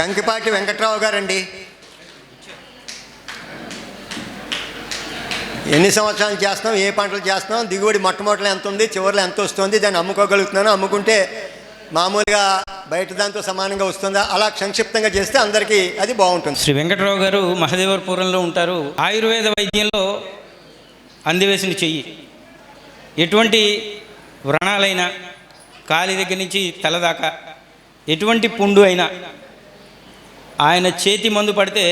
కంకిపాటి వెంకట్రావు గారండి. ఎన్ని సంవత్సరాలు చేస్తున్నాం ఏ పంటలు చేస్తున్నాం దిగుబడి మొట్టమొదటిలో ఎంత ఉంది చివరిలో ఎంత వస్తుంది దాన్ని అమ్ముకోగలుగుతున్నాను అమ్ముకుంటే మామూలుగా బయట దాంతో సమానంగా వస్తుందా? అలా సంక్షిప్తంగా చేస్తే అందరికీ అది బాగుంటుంది. శ్రీ వెంకటరావు గారు మహదేవరపురంలో ఉంటారు. ఆయుర్వేద వైద్యంలో అందివేసిన చెయ్యి. ఎటువంటి వ్రణాలైనా కాలి దగ్గర నుంచి తల దాకా ఎటువంటి పుండు అయినా ఆయన చేతి మందు పడితే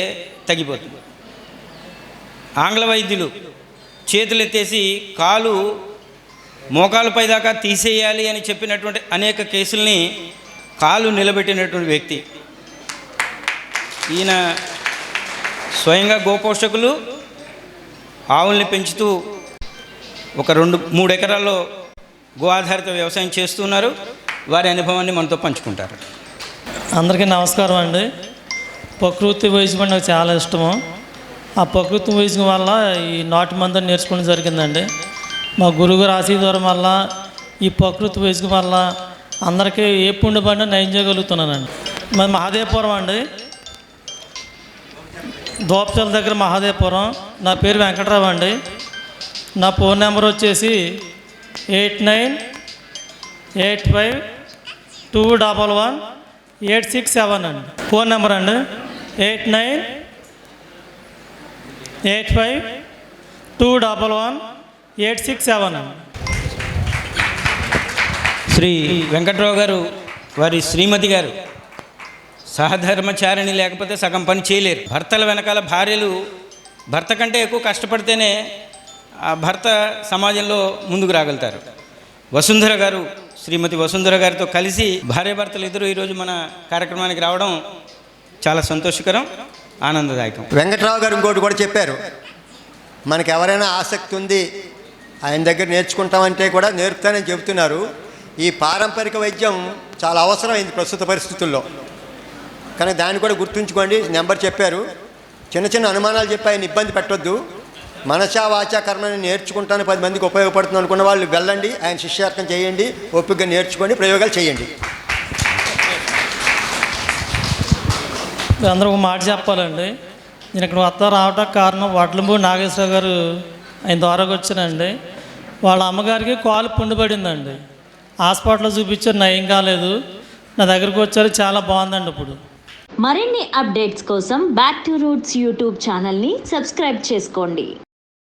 తగ్గిపోతుంది. ఆంగ్ల వైద్యులు చేతులు ఎత్తేసి కాలు మోకాలుపై దాకా తీసేయాలి అని చెప్పినటువంటి అనేక కేసుల్ని కాలు నిలబెట్టినటువంటి వ్యక్తి. ఈయన స్వయంగా గోపోషకులు ఆవుల్ని పెంచుతూ ఒక రెండు మూడు ఎకరాల్లో గో ఆధారిత వ్యవసాయం చేస్తున్నారు. వారి అనుభవాన్ని మనతో పంచుకుంటారు. అందరికీ నమస్కారం అండి. ప్రకృతి వైద్యం అంటే నాకు చాలా ఇష్టము. ఆ ప్రకృతి వైద్యం వల్ల ఈ నాటు మందుని నేర్చుకోవడం జరిగిందండి. మా గురువు ఆశీర్వాదం వల్ల ఈ ప్రకృతి వైద్యం వల్ల అందరికీ ఏ పుండు పడినా నయం చేయగలుగుతున్నానండి. మరి మహాదేవపురం అండి. దోపచల దగ్గర మహాదేవపురం. నా పేరు వెంకటరావు అండి. నా ఫోన్ నెంబర్ వచ్చేసి eight nine eight five two double one eight six seven అండి. ఫోన్ నెంబర్ అండి. Eight nine eight five two double one eight six seven Shri Venkatrao గారు వారి శ్రీమతి గారు సహధర్మచారిణి లేకపోతే సగం పని చేయలేరు. భర్తల వెనకాల భార్యలు భర్త కంటే ఎక్కువ కష్టపడితేనే ఆ భర్త సమాజంలో ముందుకు రాగలుగుతారు. వసుంధర గారు శ్రీమతి వసుంధర గారితో కలిసి భార్యాభర్తలు ఇద్దరు ఈరోజు మన కార్యక్రమానికి రావడం చాలా సంతోషకరం ఆనందదాయకం. వెంకట్రావు గారు ఇంకోటి కూడా చెప్పారు. మనకి ఎవరైనా ఆసక్తి ఉంది ఆయన దగ్గర నేర్చుకుంటామంటే కూడా నేర్పుతానని చెబుతున్నారు. ఈ పారంపరిక వైద్యం చాలా అవసరమైంది ప్రస్తుత పరిస్థితుల్లో. కానీ దాన్ని కూడా గుర్తుంచుకోండి నెంబర్ చెప్పారు. చిన్న చిన్న అనుమానాలు చెప్పి ఆయన ఇబ్బంది పెట్టొద్దు. మనసా వాచా కర్మని నేర్చుకుంటాను పది మందికి ఉపయోగపడుతుంది అనుకున్న వాళ్ళు వెళ్ళండి ఆయన శిష్యార్థం చేయండి ఓపికగా నేర్చుకోండి ప్రయోగాలు చేయండి. అందరూ ఒక మాట చెప్పాలండి. నేను ఇక్కడ వస్తా రావడానికి కారణం వడ్లంబు నాగేశ్వర గారు ఆయన ద్వారాకి వచ్చానండి వాళ్ళ అమ్మగారికి కాలు పుండిపడిందండి హాస్పిటల్లో చూపించారు నయం కాలేదు. నా దగ్గరకు వచ్చారు చాలా బాగుందండి ఇప్పుడు. మరిన్ని అప్డేట్స్ కోసం బ్యాక్ టు రూట్స్ యూట్యూబ్ ఛానల్ని సబ్స్క్రైబ్ చేసుకోండి.